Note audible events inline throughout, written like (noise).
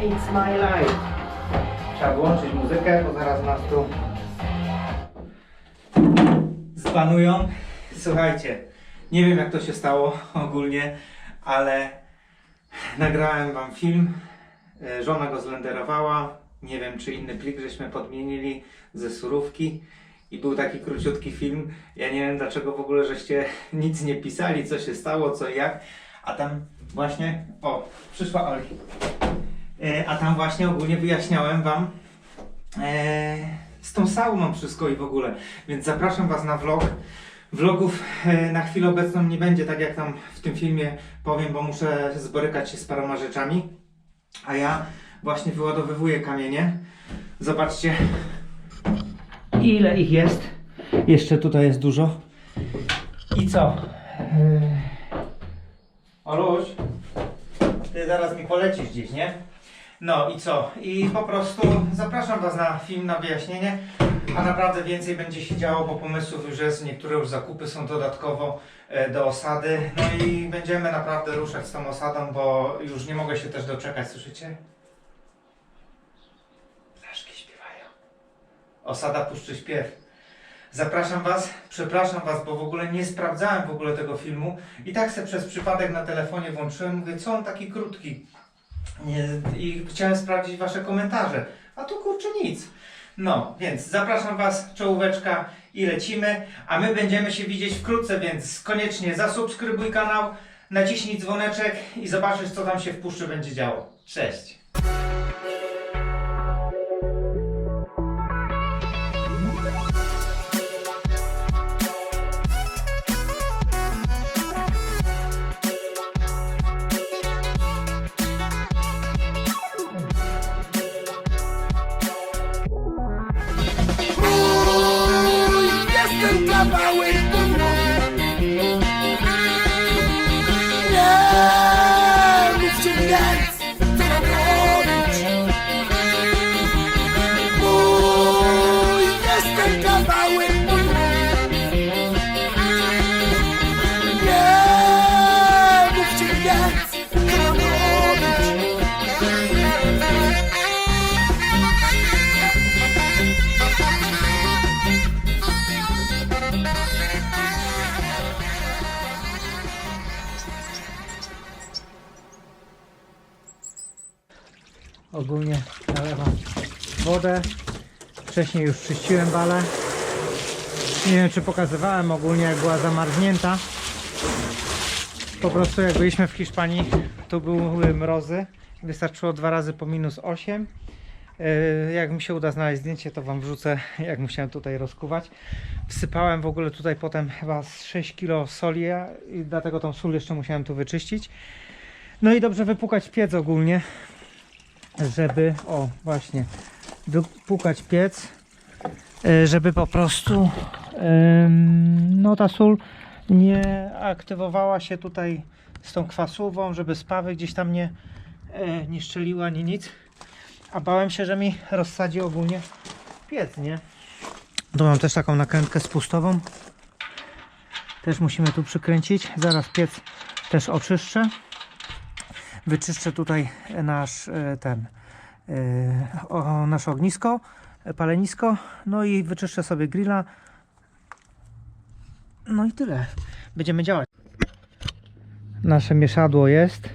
It's my life. Trzeba włączyć muzykę, bo zaraz nas tu zbanują. Słuchajcie, nie wiem jak to się stało ogólnie, ale nagrałem wam film. E, Żona go zlenderowała. Nie wiem, czy inny plik żeśmy podmienili ze surówki. I był taki króciutki film. Ja nie wiem dlaczego w ogóle żeście (laughs) nic nie pisali, co się stało, co jak. A tam właśnie, o, przyszła Oli. E, a tam właśnie ogólnie wyjaśniałem wam e, z tą sauną wszystko i w ogóle. Więc zapraszam was na vlog. Vlogów e, na chwilę obecną nie będzie, tak jak tam w tym filmie powiem, bo muszę zborykać się z paroma rzeczami. A ja właśnie wyładowywuję kamienie. Zobaczcie, ile ich jest. Jeszcze tutaj jest dużo. I co? Oluś, ty zaraz mi polecisz gdzieś, nie? No i co? I po prostu zapraszam Was na film, na wyjaśnienie. A naprawdę więcej będzie się działo, bo pomysłów już jest. Niektóre już zakupy są dodatkowo e, do osady. No i będziemy naprawdę ruszać z tą osadą, bo już nie mogę się też doczekać, słyszycie? Ptaszki śpiewają. Osada Puszczy Śpiew. Zapraszam Was, przepraszam Was, bo w ogóle nie sprawdzałem w ogóle tego filmu i tak se przez przypadek na telefonie włączyłem, mówię, co on taki krótki i chciałem sprawdzić Wasze komentarze, a tu kurczę nic. No, więc zapraszam Was, czołóweczka i lecimy, a my będziemy się widzieć wkrótce, więc koniecznie zasubskrybuj kanał, naciśnij dzwoneczek i zobaczysz co tam się w puszczy będzie działo. Cześć! Ogólnie nalewam wodę. Wcześniej już czyściłem balę. Nie wiem czy pokazywałem ogólnie jak była zamarznięta. Po prostu jak byliśmy w Hiszpanii, to były mrozy. Wystarczyło dwa razy po minus 8. Yy, Jak mi się uda znaleźć zdjęcie, to Wam wrzucę, jak musiałem tutaj rozkuwać. Wsypałem w ogóle tutaj potem chyba z 6 kg soli i dlatego tą sól jeszcze musiałem tu wyczyścić. No i dobrze wypukać piec ogólnie, żeby, o właśnie, wypukać piec, e, żeby po prostu no ta sól nie aktywowała się tutaj z tą kwasówą, żeby spawy gdzieś tam nie, e, nie szczeliła, ani nic. A bałem się, że mi rozsadzi ogólnie piec, nie? Tu mam też taką nakrętkę spustową. Też musimy tu przykręcić. Zaraz piec też oczyszczę. Wyczyszczę tutaj nasz e, ten e, o, nasze ognisko, palenisko. No i wyczyszczę sobie grilla. No i tyle. Będziemy działać. Nasze mieszadło jest.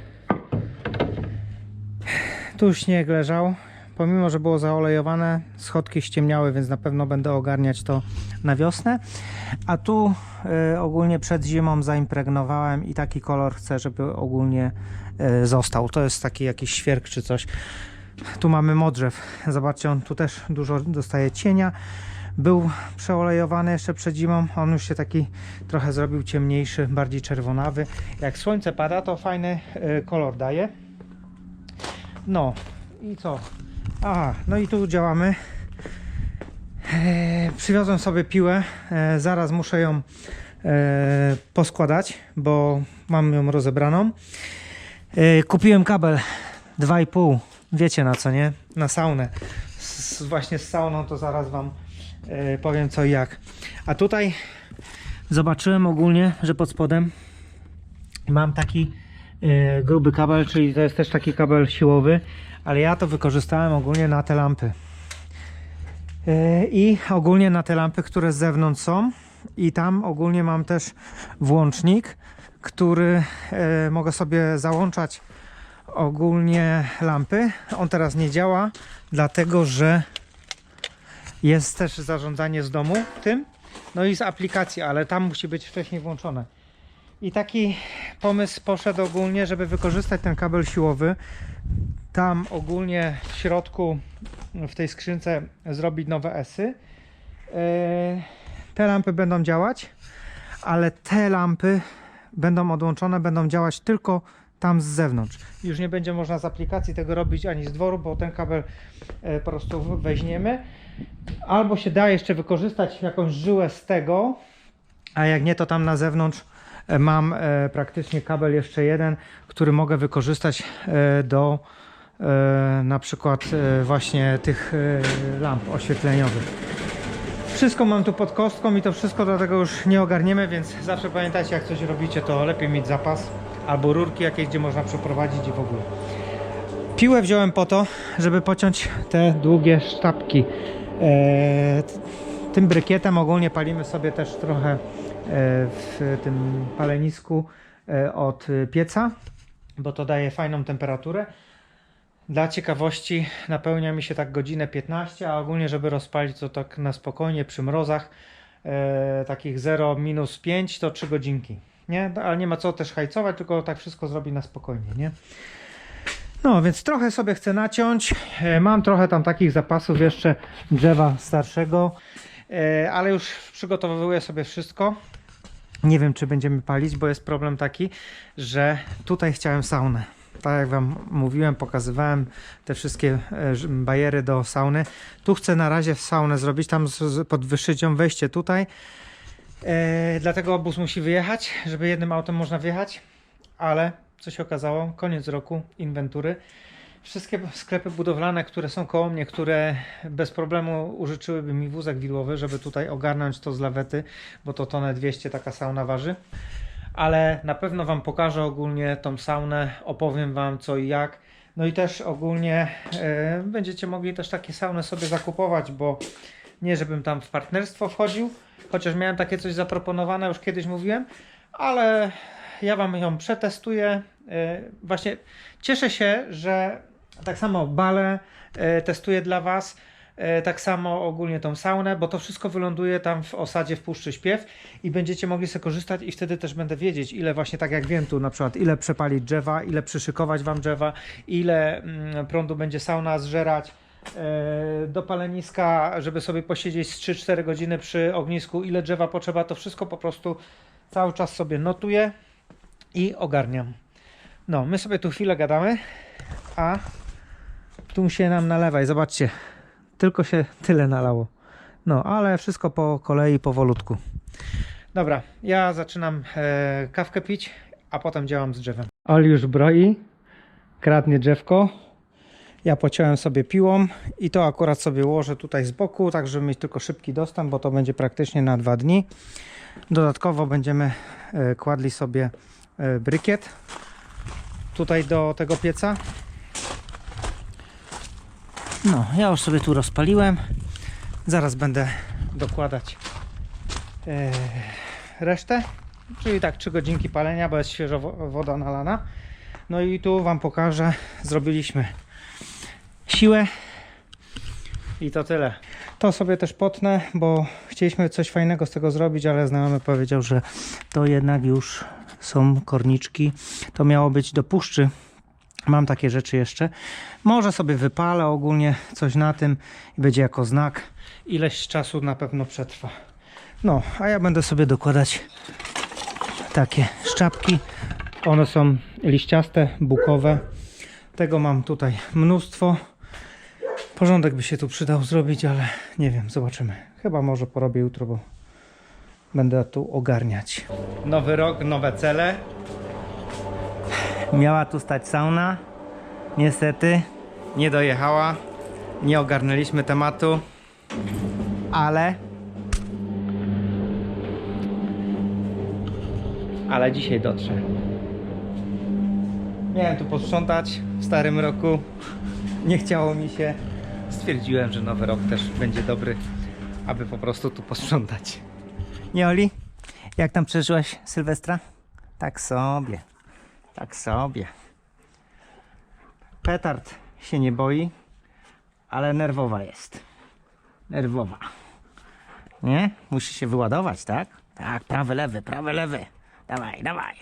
Tu śnieg leżał. Pomimo, że było zaolejowane, schodki ściemniały, więc na pewno będę ogarniać to na wiosnę. A tu e, ogólnie przed zimą zaimpregnowałem i taki kolor chcę, żeby ogólnie e, został. To jest taki jakiś świerk czy coś. Tu mamy modrzew. Zobaczcie, on tu też dużo dostaje cienia. Był przeolejowany jeszcze przed zimą. On już się taki trochę zrobił ciemniejszy, bardziej czerwonawy. Jak słońce pada, to fajny e, kolor daje. No i co? Aha, no i tu działamy. E, przywiozłem sobie piłę. E, zaraz muszę ją e, poskładać, bo mam ją rozebraną. E, kupiłem kabel 2,5. Wiecie na co, nie? Na saunę. Właśnie z sauną to zaraz Wam e, powiem co i jak. A tutaj zobaczyłem ogólnie, że pod spodem mam taki e, gruby kabel, czyli to jest też taki kabel siłowy, ale ja to wykorzystałem ogólnie na te lampy. E, I ogólnie na te lampy, które z zewnątrz są. I tam ogólnie mam też włącznik, który e, mogę sobie załączać ogólnie lampy. On teraz nie działa, dlatego że jest też zarządzanie z domu tym, no i z aplikacji, ale tam musi być wcześniej włączone. I taki pomysł poszedł ogólnie, żeby wykorzystać ten kabel siłowy. Tam ogólnie w środku, w tej skrzynce zrobić nowe esy. Yy, Te lampy będą działać, ale te lampy będą odłączone, będą działać tylko tam z zewnątrz. Już nie będzie można z aplikacji tego robić ani z dworu, bo ten kabel e, po prostu weźmiemy. Albo się da jeszcze wykorzystać jakąś żyłę z tego, a jak nie, to tam na zewnątrz e, mam e, praktycznie kabel jeszcze jeden, który mogę wykorzystać e, do e, na przykład e, właśnie tych e, lamp oświetleniowych. Wszystko mam tu pod kostką i to wszystko do tego już nie ogarniemy, więc zawsze pamiętajcie, jak coś robicie, to lepiej mieć zapas albo rurki jakieś, gdzie można przeprowadzić i w ogóle. Piłę wziąłem po to, żeby pociąć te długie sztabki. E, tym brykietem ogólnie palimy sobie też trochę e, w tym palenisku e, od pieca, bo to daje fajną temperaturę. Dla ciekawości napełnia mi się tak godzinę 15, a ogólnie żeby rozpalić to tak na spokojnie przy mrozach e, takich 0 minus 5 to 3 godzinki. Nie? Ale nie ma co też hajcować, tylko tak wszystko zrobi na spokojnie, nie? No, więc trochę sobie chcę naciąć. E, Mam trochę tam takich zapasów jeszcze drzewa starszego, e, ale już przygotowuję sobie wszystko. Nie wiem, czy będziemy palić, bo jest problem taki, że tutaj chciałem saunę. Tak jak Wam mówiłem, pokazywałem te wszystkie e, bajery do sauny. Tu chcę na razie saunę zrobić, tam podwyższyć ją wejście tutaj. E, dlatego obóz musi wyjechać, żeby jednym autem można wjechać, ale co się okazało, koniec roku inwentury. Wszystkie sklepy budowlane, które są koło mnie, które bez problemu użyczyłyby mi wózek widłowy, żeby tutaj ogarnąć to z lawety, bo to tonę 200 taka sauna waży. Ale na pewno Wam pokażę ogólnie tą saunę, opowiem Wam co i jak. No i też ogólnie e, będziecie mogli też takie sauny sobie zakupować, bo nie żebym tam w partnerstwo wchodził, chociaż miałem takie coś zaproponowane, już kiedyś mówiłem, ale ja Wam ją przetestuję. E, Właśnie cieszę się, że tak samo bale e, testuję dla Was. E, Tak samo ogólnie tą saunę, bo to wszystko wyląduje tam w osadzie w Puszczy Śpiew i będziecie mogli sobie korzystać i wtedy też będę wiedzieć, ile właśnie tak jak wiem tu na przykład, ile przepalić drzewa, ile przyszykować Wam drzewa, ile mm, prądu będzie sauna zżerać e, do paleniska, żeby sobie posiedzieć z 3-4 godziny przy ognisku, ile drzewa potrzeba, to wszystko po prostu cały czas sobie notuję i ogarniam. No, my sobie tu chwilę gadamy, a tu się nam nalewa i zobaczcie, tylko się tyle nalało. No, ale wszystko po kolei, powolutku. Dobra, ja zaczynam e, kawkę pić, a potem działam z drzewem. Oli już broi, kradnie drzewko. Ja pociąłem sobie piłą i to akurat sobie ułożę tutaj z boku, tak żeby mieć tylko szybki dostęp, bo to będzie praktycznie na dwa dni. Dodatkowo będziemy e, kładli sobie e, brykiet tutaj do tego pieca. No, ja już sobie tu rozpaliłem. Zaraz będę dokładać e, resztę. Czyli tak 3 godzinki palenia, bo jest świeżo wo- woda nalana. No i tu Wam pokażę. Zrobiliśmy siłę. I to tyle. To sobie też potnę, bo chcieliśmy coś fajnego z tego zrobić, ale znajomy powiedział, że to jednak już są korniczki. To miało być do puszczy. Mam takie rzeczy jeszcze. Może sobie wypalę ogólnie coś na tym i będzie jako znak. Ileś czasu na pewno przetrwa. No, a ja będę sobie dokładać takie szczapki. One są liściaste, bukowe. Tego mam tutaj mnóstwo. Porządek by się tu przydał zrobić, ale nie wiem, zobaczymy. Chyba może porobię jutro, bo będę tu ogarniać. Nowy rok, nowe cele. Miała tu stać sauna. Niestety nie dojechała. Nie ogarnęliśmy tematu. Ale. Ale dzisiaj dotrze. Miałem tu posprzątać w starym roku. Nie chciało mi się. Stwierdziłem, że nowy rok też będzie dobry, aby po prostu tu posprzątać. Nie, Oli? Jak tam przeżyłeś Sylwestra? Tak sobie. Tak sobie. Petard się nie boi, ale nerwowa jest. Nerwowa. Nie? Musi się wyładować, tak? Tak, prawy, lewy, prawy, lewy. Dawaj, dawaj.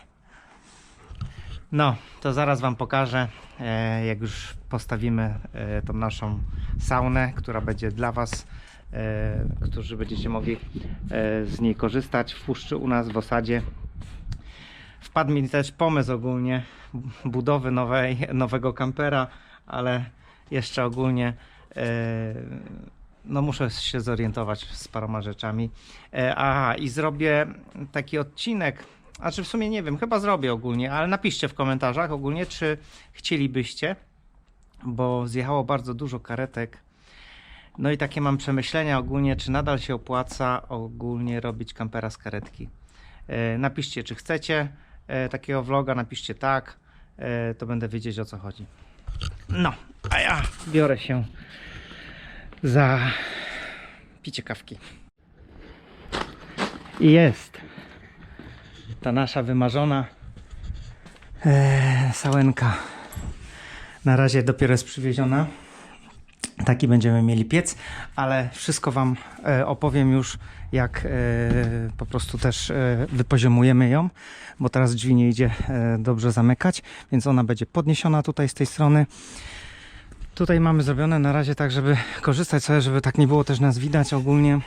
No, to zaraz Wam pokażę, e, jak już postawimy e, tą naszą saunę, która będzie dla Was, e, którzy będziecie mogli z niej korzystać w puszczy u nas w osadzie. Wpadł mi też pomysł ogólnie budowy nowej, nowego kampera, ale jeszcze ogólnie e, no muszę się zorientować z paroma rzeczami. E, aha, i zrobię taki odcinek, a czy w sumie nie wiem, chyba zrobię ogólnie, ale napiszcie w komentarzach ogólnie, czy chcielibyście, bo zjechało bardzo dużo karetek. No i takie mam przemyślenia ogólnie, czy nadal się opłaca ogólnie robić kampera z karetki. E, Napiszcie, czy chcecie takiego vloga, napiszcie tak, e, to będę wiedzieć o co chodzi. No, a ja biorę się za picie kawki. I jest ta nasza wymarzona e, sałenka. Na razie dopiero jest przywieziona. Taki będziemy mieli piec, ale wszystko Wam e, opowiem już, jak e, po prostu też e, wypoziomujemy ją, bo teraz drzwi nie idzie dobrze zamykać, więc ona będzie podniesiona tutaj z tej strony. Tutaj mamy zrobione na razie tak, żeby korzystać sobie, żeby tak nie było też nas widać ogólnie,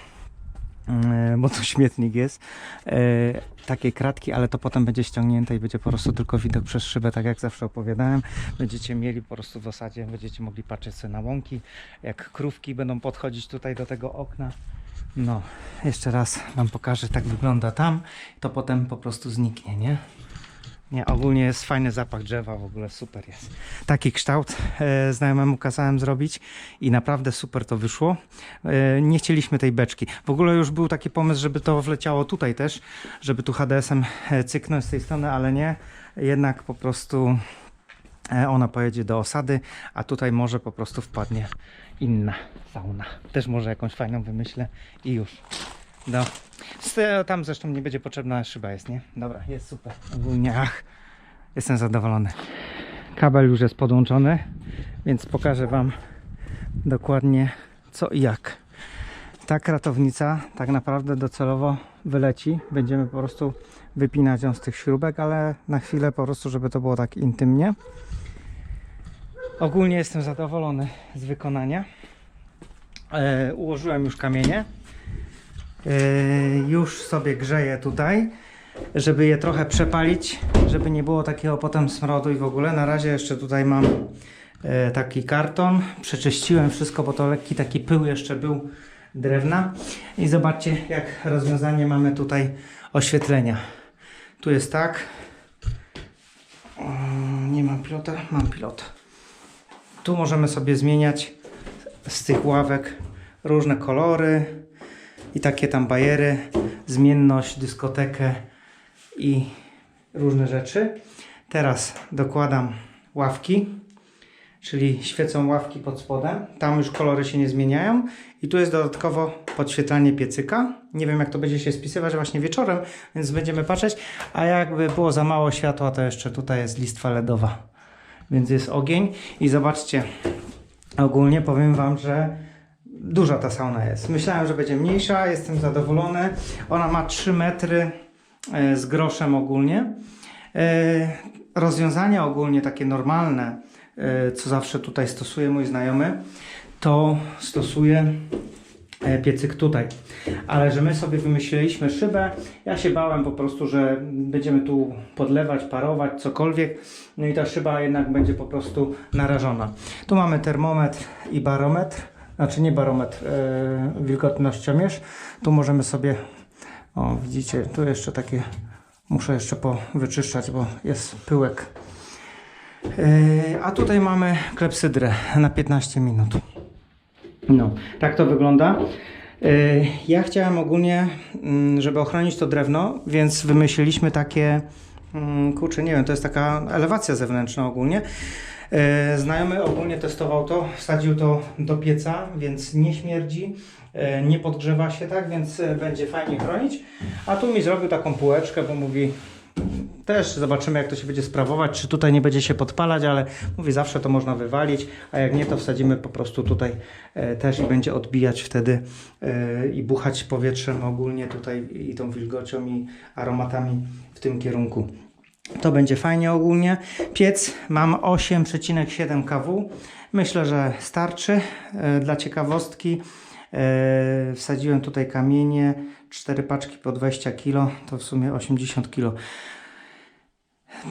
bo to (laughs) śmietnik jest. E, Takie kratki, ale to potem będzie ściągnięte i będzie po prostu tylko widok przez szybę, tak jak zawsze opowiadałem. Będziecie mieli po prostu w osadzie, będziecie mogli patrzeć sobie na łąki, jak krówki będą podchodzić tutaj do tego okna. No, jeszcze raz Wam pokażę, tak wygląda tam. To potem po prostu zniknie, nie? Nie, ogólnie jest fajny zapach drzewa, w ogóle super jest. Taki kształt e, znajomemu kazałem zrobić i naprawdę super to wyszło. E, nie chcieliśmy tej beczki. W ogóle już był taki pomysł, żeby to wleciało tutaj też, żeby tu HDS-em e, cyknąć z tej strony, ale nie. Jednak po prostu e, ona pojedzie do osady, a tutaj może po prostu wpadnie inna sauna. Też może jakąś fajną wymyślę i już. No. Tam zresztą nie będzie potrzebna szyba jest, nie? Dobra, jest super. Ogólnie, ach, jestem zadowolony. Kabel już jest podłączony, więc pokażę Wam dokładnie co i jak. Ta kratownica tak naprawdę docelowo wyleci. Będziemy po prostu wypinać ją z tych śrubek, ale na chwilę po prostu, żeby to było tak intymnie. Ogólnie jestem zadowolony z wykonania. E, ułożyłem już kamienie. Yy, już sobie grzeję tutaj, żeby je trochę przepalić, żeby nie było takiego potem smrodu i w ogóle. Na razie jeszcze tutaj mam yy, taki karton. Przeczyściłem wszystko, bo to lekki taki pył jeszcze był drewna. I zobaczcie, jak rozwiązanie mamy tutaj oświetlenia. Tu jest tak. Nie mam pilota, mam pilot. Tu możemy sobie zmieniać z tych ławek różne kolory i takie tam bajery, zmienność, dyskotekę i różne rzeczy. Teraz dokładam ławki, czyli świecą ławki pod spodem. Tam już kolory się nie zmieniają i tu jest dodatkowo podświetlanie piecyka. Nie wiem jak to będzie się spisywać właśnie wieczorem, więc będziemy patrzeć. A jakby było za mało światła, to jeszcze tutaj jest listwa LEDowa. Więc jest ogień i zobaczcie, ogólnie powiem Wam, że duża ta sauna jest. Myślałem, że będzie mniejsza, jestem zadowolony. Ona ma 3 metry e, z groszem ogólnie. E, Rozwiązania ogólnie takie normalne, e, co zawsze tutaj stosuje mój znajomy, to stosuje piecyk tutaj. Ale że my sobie wymyśliliśmy szybę, ja się bałem po prostu, że będziemy tu podlewać, parować, cokolwiek. No i ta szyba jednak będzie po prostu narażona. Tu mamy termometr i barometr. Znaczy nie barometr, e, wilgotnościomierz. Tu możemy sobie, o widzicie, tu jeszcze takie, muszę jeszcze powyczyszczać, bo jest pyłek. E, a tutaj mamy klepsydrę na 15 minut. No, tak to wygląda. E, Ja chciałem ogólnie, mm, żeby ochronić to drewno, więc wymyśliliśmy takie mm, kurczę, nie wiem, to jest taka elewacja zewnętrzna ogólnie. E, Znajomy ogólnie testował to, wsadził to do pieca, więc nie śmierdzi, e, nie podgrzewa się tak, więc e, będzie fajnie chronić. A tu mi zrobił taką półeczkę, bo mówi, też zobaczymy jak to się będzie sprawować, czy tutaj nie będzie się podpalać, ale mówi zawsze to można wywalić, a jak nie to wsadzimy po prostu tutaj też i będzie odbijać wtedy i buchać powietrzem ogólnie tutaj i tą wilgocią i aromatami w tym kierunku. To będzie fajnie ogólnie. Piec mam 8,7 kW. Myślę, że starczy. E, Dla ciekawostki e, wsadziłem tutaj kamienie, 4 paczki po 20 kg, to w sumie 80 kg.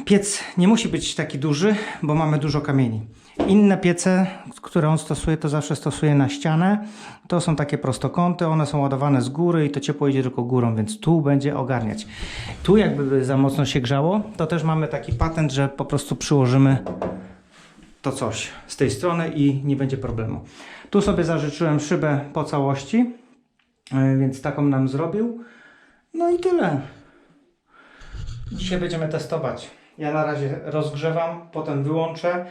Piec nie musi być taki duży, bo mamy dużo kamieni. Inne piece, które on stosuje, to zawsze stosuje na ścianę. To są takie prostokąty, one są ładowane z góry i to ciepło idzie tylko górą, więc tu będzie ogarniać. Tu jakby za mocno się grzało, to też mamy taki patent, że po prostu przyłożymy to coś z tej strony i nie będzie problemu. Tu sobie zażyczyłem szybę po całości, e, więc taką nam zrobił. No i tyle. Dzisiaj będziemy testować. Ja na razie rozgrzewam, potem wyłączę.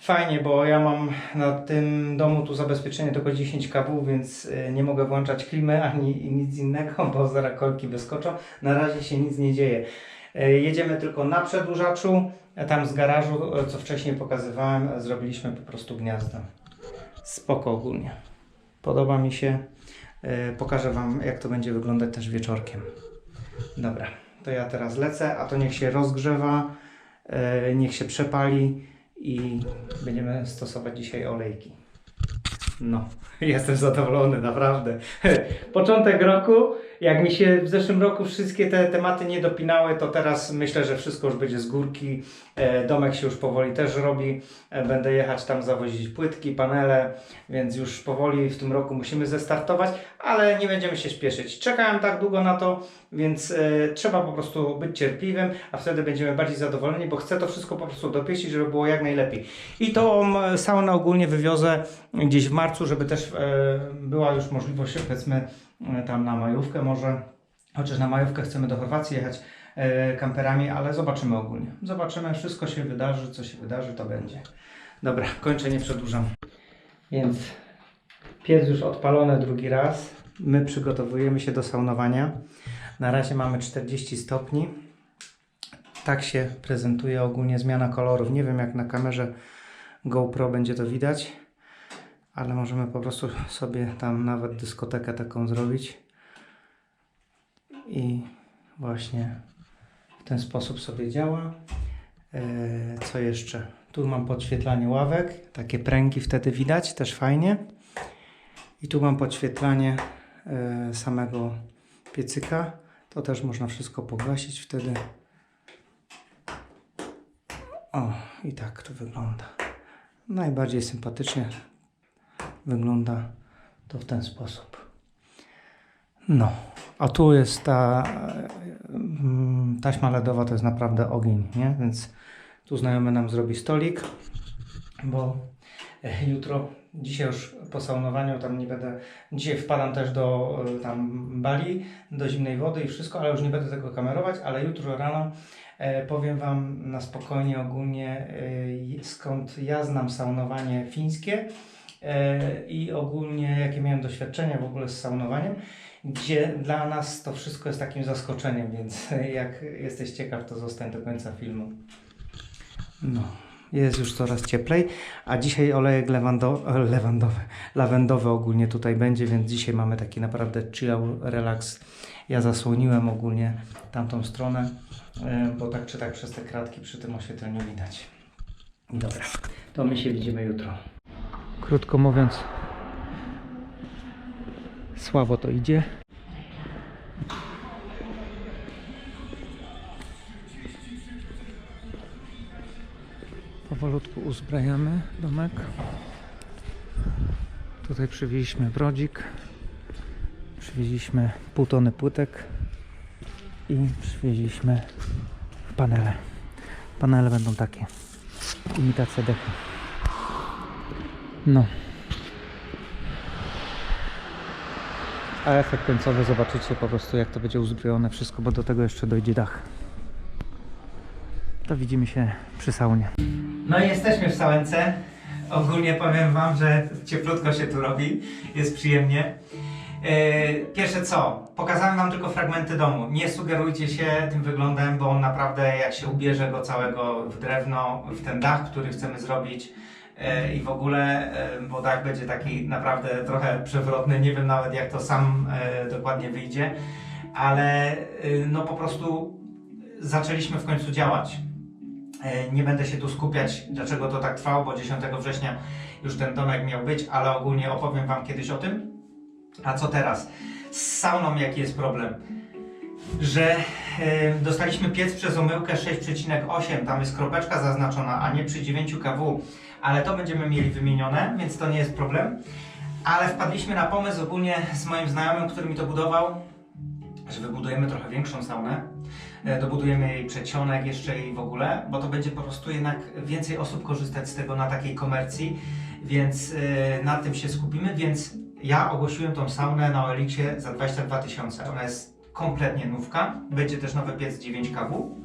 Fajnie, bo ja mam na tym domu tu zabezpieczenie tylko 10 kW, więc y, nie mogę włączać klimy ani nic innego, (laughs) bo zaraz kolki wyskoczą. Na razie się nic nie dzieje. Y, Jedziemy tylko na przedłużaczu, tam z garażu, y, co wcześniej pokazywałem, zrobiliśmy po prostu gniazda. Spoko ogólnie. Podoba mi się. Y, Pokażę Wam, jak to będzie wyglądać też wieczorkiem. Dobra, to ja teraz lecę, a to niech się rozgrzewa, e, niech się przepali i będziemy stosować dzisiaj olejki. No, (laughs) jestem zadowolony, naprawdę. (laughs) Początek roku, jak mi się w zeszłym roku wszystkie te tematy nie dopinały, to teraz myślę, że wszystko już będzie z górki. E, Domek się już powoli też robi. E, Będę jechać tam zawozić płytki, panele, więc już powoli w tym roku musimy zestartować, ale nie będziemy się śpieszyć. Czekałem tak długo na to, więc e, trzeba po prostu być cierpliwym, a wtedy będziemy bardziej zadowoleni, bo chcę to wszystko po prostu dopieścić, żeby było jak najlepiej. I tą saunę ogólnie wywiozę gdzieś w marcu, żeby też była już możliwość, powiedzmy, tam na majówkę może, chociaż na majówkę chcemy do Chorwacji jechać e, kamperami, ale zobaczymy ogólnie. Zobaczymy, wszystko się wydarzy, co się wydarzy, to będzie. Dobra, kończę, nie przedłużam. Więc piec już odpalony drugi raz. My przygotowujemy się do saunowania. Na razie mamy 40 stopni. Tak się prezentuje ogólnie zmiana kolorów. Nie wiem jak na kamerze GoPro będzie to widać, ale możemy po prostu sobie tam nawet dyskotekę taką zrobić. I właśnie w ten sposób sobie działa. Eee, Co jeszcze? Tu mam podświetlanie ławek, takie pręgi wtedy widać, też fajnie. I tu mam podświetlanie e, samego piecyka. To też można wszystko pogasić wtedy. O, i tak to wygląda. Najbardziej sympatycznie wygląda to w ten sposób. No, a tu jest ta mm, taśma LEDowa, to jest naprawdę ogień, nie? Więc tu znajomy nam zrobi stolik, bo e, jutro, dzisiaj już po saunowaniu tam nie będę, dzisiaj wpadam też do e, tam bali, do zimnej wody i wszystko, ale już nie będę tego kamerować, ale jutro rano e, powiem Wam na spokojnie ogólnie skąd ja znam saunowanie fińskie i ogólnie jakie miałem doświadczenia w ogóle z saunowaniem, gdzie dla nas to wszystko jest takim zaskoczeniem, więc (laughs) jak jesteś ciekaw, to zostań do końca filmu. No, jest już coraz cieplej, a dzisiaj olejek lewando, e, lewandowy, lawendowy ogólnie tutaj będzie, więc dzisiaj mamy taki naprawdę chill, relax. Ja zasłoniłem ogólnie tamtą stronę, e, bo tak czy tak przez te kratki przy tym oświetleniu widać. Dobra, to my się widzimy jutro. Krótko mówiąc, słabo to idzie. Powolutku uzbrajamy domek. Tutaj przywieźliśmy brodzik. Przywieźliśmy pół tony płytek i przywieźliśmy panele. Panele będą takie. Imitacja dechy. No. A efekt końcowy zobaczycie po prostu jak to będzie uzbrojone wszystko, bo do tego jeszcze dojdzie dach. to widzimy się przy saunie. No i jesteśmy w Sałence. Ogólnie powiem Wam, że cieplutko się tu robi, jest przyjemnie. Yy, Pierwsze co, pokazałem Wam tylko fragmenty domu. Nie sugerujcie się tym wyglądem, bo on naprawdę jak się ubierze go całego w drewno, w ten dach, który chcemy zrobić i w ogóle, yy, bo dach będzie taki naprawdę trochę przewrotny, nie wiem nawet jak to sam yy, dokładnie wyjdzie, ale no po prostu zaczęliśmy w końcu działać. E, Nie będę się tu skupiać, dlaczego to tak trwało, bo 10 września już ten domek miał być, ale ogólnie opowiem Wam kiedyś o tym. A co teraz? Z sauną jaki jest problem? Że e, dostaliśmy piec przez omyłkę 6,8, tam jest kropeczka zaznaczona, a nie przy 9 kW, ale to będziemy mieli wymienione, więc to nie jest problem. Ale wpadliśmy na pomysł ogólnie z moim znajomym, który mi to budował, że wybudujemy trochę większą saunę. E, Dobudujemy jej przedsionek jeszcze i w ogóle, bo to będzie po prostu jednak więcej osób korzystać z tego na takiej komercji, więc e, na tym się skupimy, więc ja ogłosiłem tą saunę na OLX-ie za 22 tysiące. Ona jest kompletnie nówka, będzie też nowy piec 9 kW.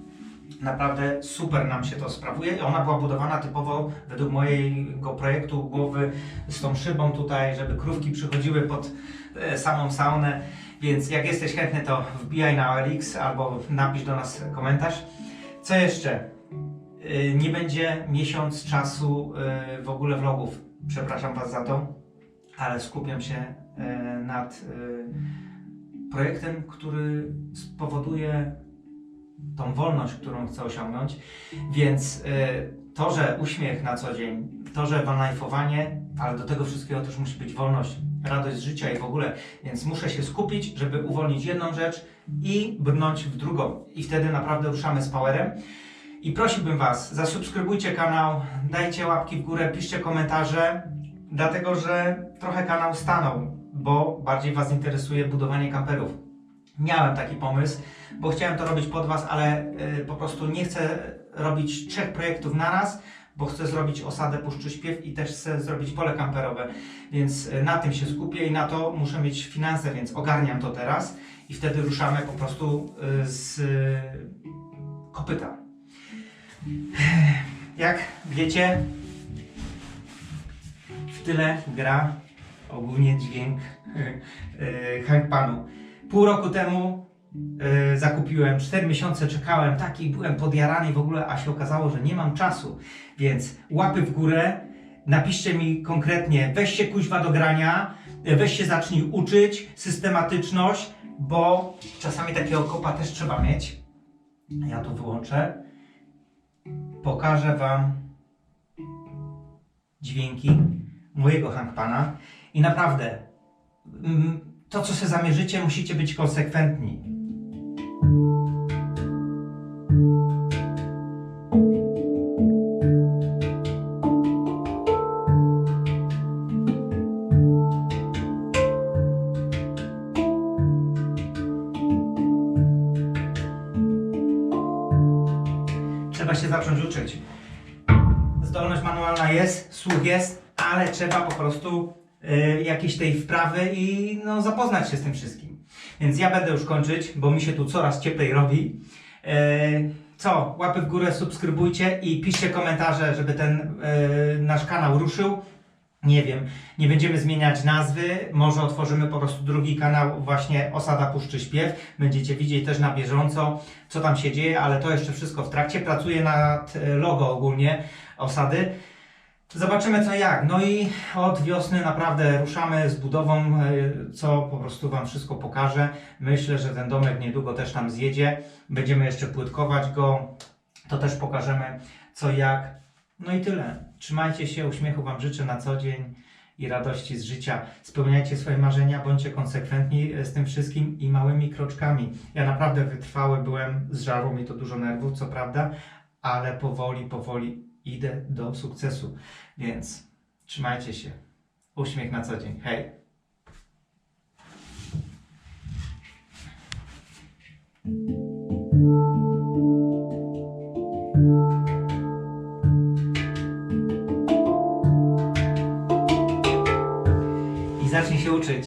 Naprawdę super nam się to sprawuje. Ona była budowana typowo według mojego projektu głowy z tą szybą tutaj, żeby krówki przychodziły pod e, samą saunę. Więc jak jesteś chętny, to wbijaj na OLX albo napisz do nas komentarz. Co jeszcze? Yy, Nie będzie miesiąc czasu yy, w ogóle vlogów. Przepraszam Was za to, ale skupiam się nad projektem, który spowoduje tą wolność, którą chcę osiągnąć. Więc yy, to, że uśmiech na co dzień, to, że wanajfowanie, ale do tego wszystkiego też musi być wolność, radość z życia i w ogóle. Więc muszę się skupić, żeby uwolnić jedną rzecz i brnąć w drugą. I wtedy naprawdę ruszamy z powerem. I prosiłbym Was, zasubskrybujcie kanał, dajcie łapki w górę, piszcie komentarze, dlatego że trochę kanał stanął, bo bardziej Was interesuje budowanie kamperów. Miałem taki pomysł, bo chciałem to robić pod Was, ale y, po prostu nie chcę robić trzech projektów naraz, bo chcę zrobić osadę Puszczy Śpiew i też chcę zrobić pole kamperowe, więc y, na tym się skupię i na to muszę mieć finanse, więc ogarniam to teraz i wtedy ruszamy po prostu y, z kopyta. (sighs) Jak wiecie, w tyle gra ogólnie dźwięk (laughs) y, Hank Panu. Pół roku temu y, zakupiłem, 4 miesiące czekałem, taki byłem podjarany w ogóle, a się okazało, że nie mam czasu. Więc łapy w górę, napiszcie mi konkretnie, weź się kuźwa do grania, weź się zacznij uczyć, systematyczność, bo czasami takiego kopa też trzeba mieć. Ja tu wyłączę. Pokażę Wam dźwięki mojego Hankpana i naprawdę mm, to, co sobie zamierzycie, musicie być konsekwentni. Trzeba się zacząć uczyć. Zdolność manualna jest, słuch jest, ale trzeba po prostu jakiejś tej wprawy i no, zapoznać się z tym wszystkim. Więc ja będę już kończyć, bo mi się tu coraz cieplej robi. Y, co? Łapy w górę, subskrybujcie i piszcie komentarze, żeby ten y, nasz kanał ruszył. Nie wiem, nie będziemy zmieniać nazwy, może otworzymy po prostu drugi kanał, właśnie Osada Puszczy Śpiew. Będziecie widzieć też na bieżąco, co tam się dzieje, ale to jeszcze wszystko w trakcie. Pracuję nad logo ogólnie Osady. Zobaczymy co jak. No i od wiosny naprawdę ruszamy z budową, e, co po prostu Wam wszystko pokażę. Myślę, że ten domek niedługo też tam zjedzie. Będziemy jeszcze płytkować go. To też pokażemy co jak. No i tyle. Trzymajcie się, uśmiechu Wam życzę na co dzień i radości z życia. Spełniajcie swoje marzenia, bądźcie konsekwentni e, z tym wszystkim i małymi kroczkami. Ja naprawdę wytrwały byłem, zżarło mi to dużo nerwów, co prawda, ale powoli, powoli idę do sukcesu. Więc trzymajcie się. Uśmiech na co dzień. Hej! I zacznij się uczyć.